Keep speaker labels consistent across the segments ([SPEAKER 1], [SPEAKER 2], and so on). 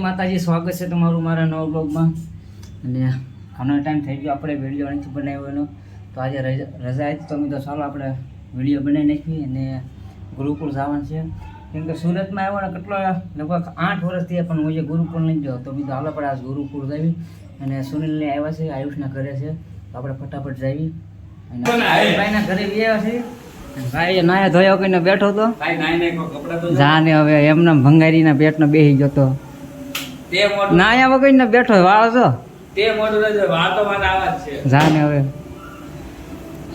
[SPEAKER 1] માતાજી સ્વાગત છે તમારું મારા નવા બ્લોગમાં. અને ઘણો ટાઈમ થઈ ગયો આપણે વીડિયો નથી બનાવ્યો તો આજે રજા હતી તો તો ચાલો આપણે વીડિયો બનાવી નાખીએ અને ગુરુકુળ જવાનું છે. કેમ કે સુરતમાં આવ્યો ને કેટલો લગભગ આઠ વર્ષ થયા પણ હું જે ગુરુકુળ નહીં ગયો. તો મેં તો હાલો આપણે આજ ગુરુકુળ જાવી અને સુનિલને આવ્યા છે આયુષના ઘરે છે. તો આપણે ફટાફટ જાવી અને ભાઈના ઘરે બી આવ્યા છે. ભાઈ નાયા ધોયા વગરને બેઠો હતો.
[SPEAKER 2] જા
[SPEAKER 1] ને હવે એમને ભંગારીના પેટનો બેસી ગયો તો.
[SPEAKER 2] તે મોઢું
[SPEAKER 1] વગર ને બેઠો વાળો છો?
[SPEAKER 2] તે મોઢું રહેજો વાતો મને આવા જ છે.
[SPEAKER 1] જાને હવે.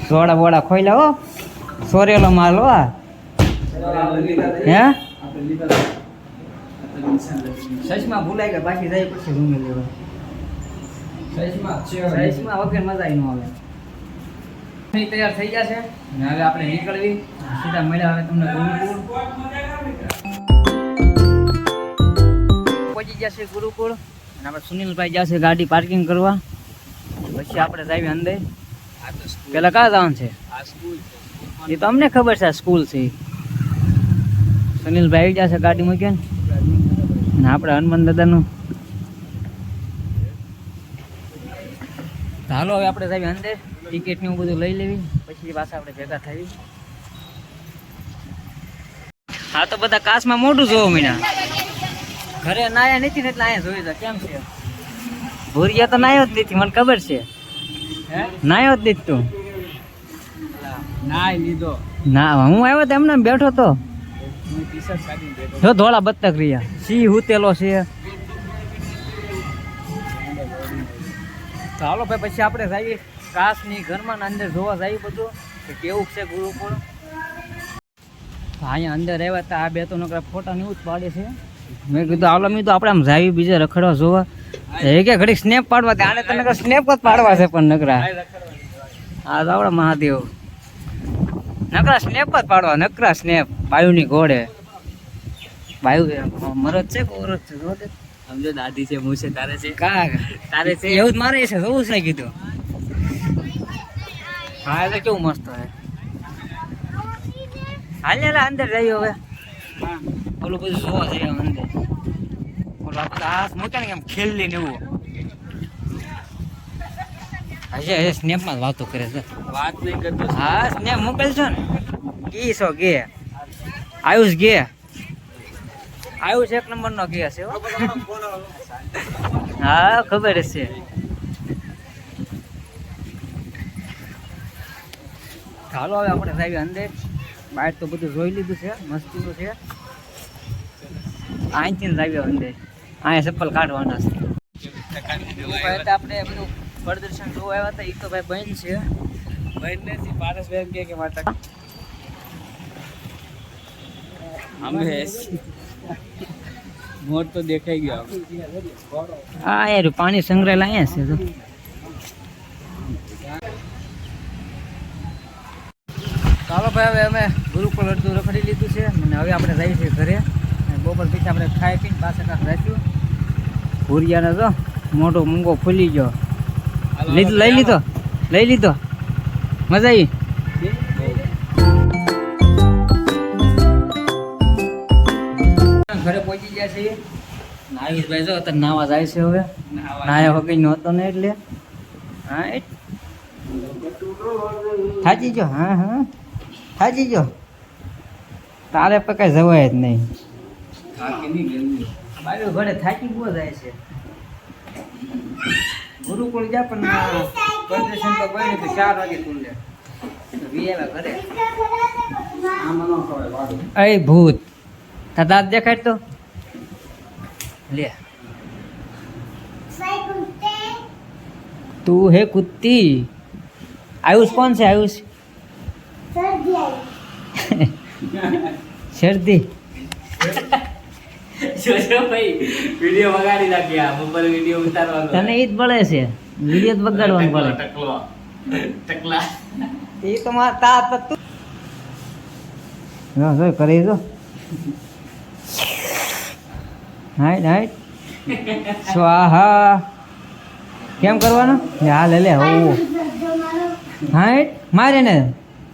[SPEAKER 1] સોડા બોડા ખોઈ હો. સોરેલો માલ હો. હે? સચમાં ભૂલાઈ ગયા પાછી જાય પછી રૂમે લેવા. સચમાં વગર મજા ન આવે. અહીં તૈયાર થઈ ગયા છે. હવે આપણે નીકળવી. સીધા મળ્યા હવે તમને ગુરુકુળ પહોંચી જશે ગુરુકુળ. અને આપણે સુનિલભાઈ જશે ગાડી પાર્કિંગ કરવા. પછી આપણે જઈએ અંદર. પેલા કા જવાનું છે? એ તો ખબર છે સ્કૂલ છે. સુનિલભાઈ આવી જશે ગાડી મૂકીને. અને આપણે હનુમાન દાદાનું. હાલો હવે આપણે જઈએ અંદર. ટિકિટ ને એવું બધું લઈ લેવી. પછી પાછા આપણે ભેગા થઈ હા, તો બધા કાસમાં મોટું જોવો મીના. ઘરે નાયા નથી ને એટલે અહીંયા જોઈ જા કેમ છે? ભૂરિયા તો નાયો જ નથી મને ખબર છે.
[SPEAKER 2] હે?
[SPEAKER 1] નાયો જ નથી તું.
[SPEAKER 2] નાય લીધો.
[SPEAKER 1] ના હું આવ્યો તો એમને બેઠો તો. જો ધોળા બત્તક રહ્યા. સિંહ હુતેલો છે. ચાલો ભાઈ પછી આપણે જઈએ. કાચની ઘરમાં અંદર જોવા જઈએ બધું. કે કેવું છે ગુરુકુળ? અહીંયા અંદર આવ્યા હતા. આ બે તો નકરા ફોટા ને એવું જ પાડે છે. મેં કીધું હાલો મેં તો આપણે આમ જાવી બીજે રખડવા જોવા. એ કે ઘડીક સ્નેપ પાડવા. આને તને સ્નેપ જ પાડવા છે પણ નકરા. આ તો આપણા મહાદેવ. નકરા સ્નેપ જ પાડવા નકરા સ્નેપ બાયુની ઘોડે બાયુ મરદ છે કોરજ છે
[SPEAKER 2] સમજો દાદી છે હું છે તારે છે?
[SPEAKER 1] કા? તારે છે? એવું જ મારે છે જોવું છે કીધું. હા એટલે કેવું મસ્ત હે હાલ અંદર જઈએ હવે. ઓલું બધું જોવા જઈએ અંદર. ઓલું આપણે હાથ મૂકે ને કેમ ખેલી ને એવું. હજે હજે સ્નેપમાં વાતો કરે છે.
[SPEAKER 2] વાત નહીં કરતો.
[SPEAKER 1] હા સ્નેપ મોકલશો ને. કી છો ગે આયુષ ગે આયુષ એક નંબર નો ગે છે હા ખબર છે ચાલો હવે આપણે સાહેબ અંદર. બહાર તો બધું જોઈ લીધું છે મસ્તીનું છે. અહીંથી જ લાવ્યો અંદર. અહીંયા ચપ્પલ કાઢવાના છે. આપણે બધું પ્રદર્શન જોવા આવ્યા હતા એ તો ભાઈ બહેન છે.
[SPEAKER 2] ભાઈ નથી પારસભાઈ એમ કહે કે માતા. અમે મોર તો દેખાઈ ગયો
[SPEAKER 1] હા યાર પાણી સંગ્રહેલા અહીંયા છે તો. ચાલો ભાઈ હવે અમે ગુરુકુળ અડધું રખડી લીધું છે અને હવે આપણે જઈએ છીએ ઘરે. બપોર પછી આપણે ખાઈ પીને પાછા કાંક રહીશું ભૂરિયાને તો મોટો મૂંગો ફૂલી ગયો. લઈ લીધો. લઈ લીધો. મજા આવી? ઘરે પહોંચી ગયા છીએ. આયુષભાઈ જો અત્યારે નાવા જાય છે હવે. નાયા વગર નો હતો ને એટલે. હા એ થાચી ગયો. હા હા. થાચી ગયો. તારે પણ કઈ જવાય જ નહીં. બાજુ ઘરે થાકી બહુ જાય છે. ગુરુકુળ જા પણ પ્રદર્શન તો બન્યું તો ચાર વાગે ખુલે તો વી આવ્યા ઘરે. ભૂત. તા દાંત દેખાડ તો? લે. તું હે કુત્તી. આયુષ કોણ છે આયુષ? શરદી.
[SPEAKER 2] જોજો ભાઈ. વિડિયો વગાડી નાખ્યા મોબાઈલ વિડિયો ઉતારવાનો.
[SPEAKER 1] તને ઈ જ બળે છે. વીડિયો જ બગાડવાનું પડે.
[SPEAKER 2] ટકલો. ટકલા.
[SPEAKER 1] એ તો મારા તા તા તું. જો જો કરી દો. Height height. સ્વાહા. કેમ કરવાનું? હા લે લે હો. હાઈટ. મારે ને.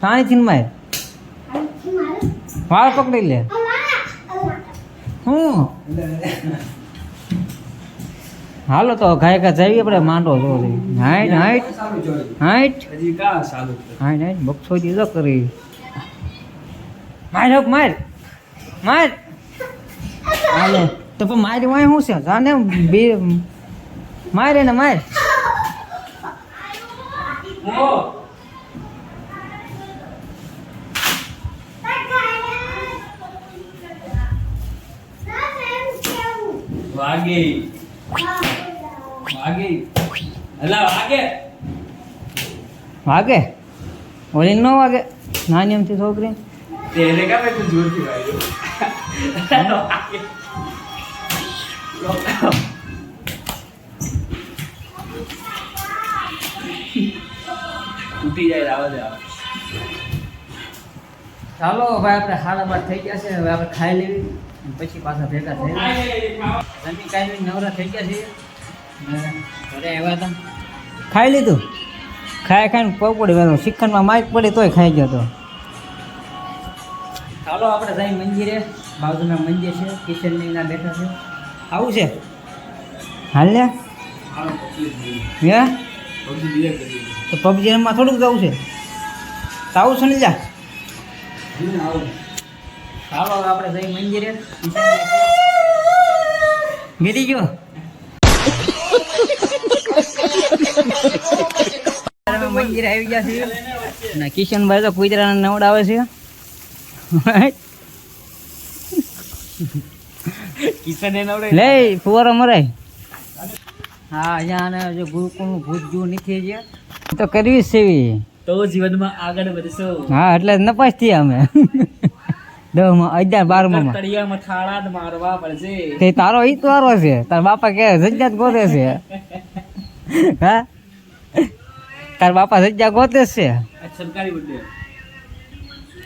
[SPEAKER 1] પાણીથી માર. વાળ પકડી લે. હું? હાલો તો ગાયકા જઈએ આપણે, માંડો જો હાઈટ હાઈટ હાઈટ.
[SPEAKER 2] હજી કા સારું
[SPEAKER 1] હાઈટ હાઈટ બક્ષો દીધો કરી. માર માર માર. હાલો, તો પણ મારી વાય શું છે? જાને બે, માર એને માર.
[SPEAKER 2] વાગે. વાગે. અલા વાગે.
[SPEAKER 1] વાગે? ઓલી ન વાગે? નાની એમથી છોકરી?
[SPEAKER 2] તેને કા મેં તું જોરથી વાગ્યો તૂટી જાય રાવા આવે
[SPEAKER 1] ચાલો ભાઈ આપણે સાડા બાર થઈ ગયા છે. હવે આપણે ખાઈ લેવી. પછી પાછા ભેગા થઈ રમી કાંઈ નવરા થઈ ગયા છે ઘરે આવ્યા હતા. ખાઈ લીધું? ખાઈ ખાઈને પગ પડી ગયો. શિખંડમાં માઇક પડી તોય ખાઈ ગયો તો. ચાલો આપણે જઈ મંદિરે. બાજુના મંદિર છે કિશનનીના બેઠા છે. આવું છે? હાલ
[SPEAKER 2] ને
[SPEAKER 1] હે? તો પબજી રમવા થોડુંક જવું છે. તો આવું છે ને જા.
[SPEAKER 2] આવું.
[SPEAKER 1] ચાલો આપણે જઈ મંદિરે. ગીરી ગયો? મંદિર આવી ગયા છીએ. ના કિશનભાઈ તો કુતરાને નવડાવે છે.
[SPEAKER 2] કિશન નવડે
[SPEAKER 1] લે ફુવારો મરાય. હા અહીંયા જો ગુરુકુળનું ભૂત જેવું નથી છે તો કરવી જ સેવી
[SPEAKER 2] તો જીવનમાં આગળ વધશો.
[SPEAKER 1] હા એટલે નપાસ થયા અમે. દસમાં અગિયાર બારમાં
[SPEAKER 2] તળિયામાં થાળા જ મારવા પડશે.
[SPEAKER 1] તે તારો ઈ તારો છે. તાર બાપા કે જગ્યા જ ગોતે છે. હા? તાર બાપા જગ્યા ગોતે છે.
[SPEAKER 2] સરકારી બર્થડે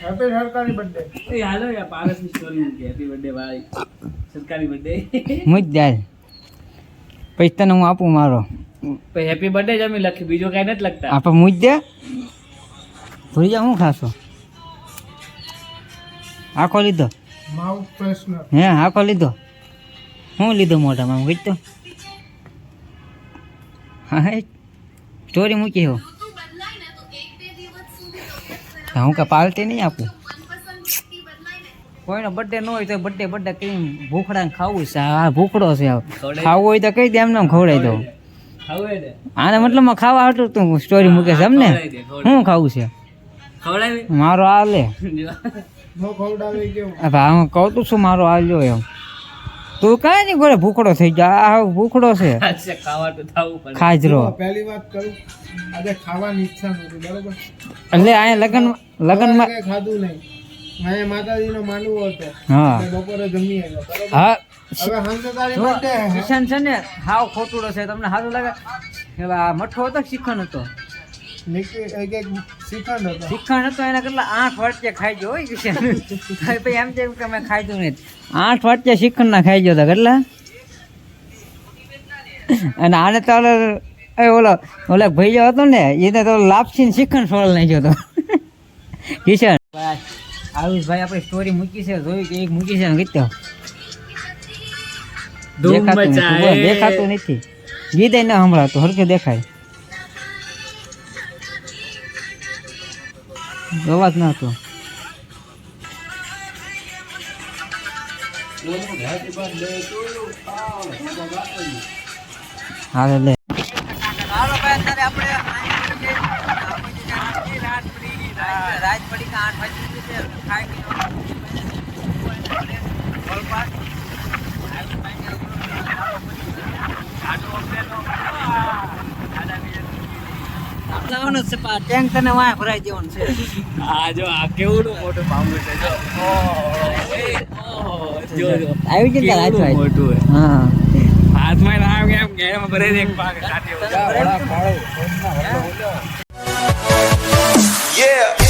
[SPEAKER 3] હેપી સરકારી બર્થડે
[SPEAKER 2] એ હાલો યાર પારસની સ્ટોરી હેપી બર્થડે ભાઈ. સરકારી બર્થડે
[SPEAKER 1] મુજ જાય પછી તને હું આપું મારો?
[SPEAKER 2] પછી હેપી બર્થડે જ અમે લખી બીજો કાંઈ નથી લખતા.
[SPEAKER 1] આપે મુજ દે. ભૂલી જા હું ખાશો? આખો લીધો? હે આખો લીધો? હું લીધો મોઢામાં હું તો હા ચોરી સ્ટોરી મૂકી હો. હું કે પાલટી નહીં આપું? કોઈનો બર્થડે ન હોય તો બર્થડે બર્થડે કઈ ભૂખડાને ખાવું છે? આ ભૂખડો છે ખાવું હોય તો કહી દે એમને એમ ખવડાવી દઉં. આને મતલબમાં ખાવા હતું તું સ્ટોરી મૂકે છે એમને? શું ખાવું છે? મારો આ લે. હું કહું તું શું મારો આ લ્યો એમ. તું કાંઈ નહીં ઘરે ભૂખડો થઈ ગયા. આ ભૂખડો છે.
[SPEAKER 2] અચ્છા ખાવા તો થવું પડે.
[SPEAKER 1] ખાજરો.
[SPEAKER 3] પહેલી વાત કરું આજે ખાવાની ઈચ્છા નહોતી બરોબર?
[SPEAKER 1] એટલે અહીંયા લગન લગનમાં
[SPEAKER 3] ખાધું નહીં. અહીંયા માતાજીનો માનવો હતો.
[SPEAKER 1] હા.
[SPEAKER 3] બપોરે જમી આવ્યો
[SPEAKER 1] હા. કિશન છે ને હાવ ખોટુડો છે તમને સારું લાગે? મઠો હતો શ્રીખંડ હતો?
[SPEAKER 3] એક એક શ્રીખંડ હતો.
[SPEAKER 1] શ્રીખંડ હતો એના કેટલા આઠ વાટકે ખાઈ ગયો હોય કિશન એમ છે કે મેં ખાધું નહીં. આઠ વાટકે શ્રીખંડ ના ખાઈ ગયો હતા કેટલા? અને આને તો ઓલો એ ઓલો ઓલો ભાઈ હતો ને એને તો લાપસી શિખંડ શ્રીખંડ સોળ નાખ્યો હતો. કિશન. આયુષભાઈ આપણે સ્ટોરી મૂકી છે જોયું કે એક મૂકી છે ને કીધું દેખાતું નથી. વિદાય ન સંભળાતું હરકે દેખાય. અવાજ ન હતો હાલે લે રાત પડી કે આઠ વાગે જવાનું જ છે ટેન્ક તને વાય ભરાઈ દેવાનું છે.
[SPEAKER 2] આ જો આ કેવડું મોટું પામ્યું છે જો. જો
[SPEAKER 1] આવી જ તાર આજો
[SPEAKER 2] મોટું હા. હાથમાં નામ કેમ ગેમ ભરે એક પાક કાઢ્યો
[SPEAKER 1] વડા પાડો યે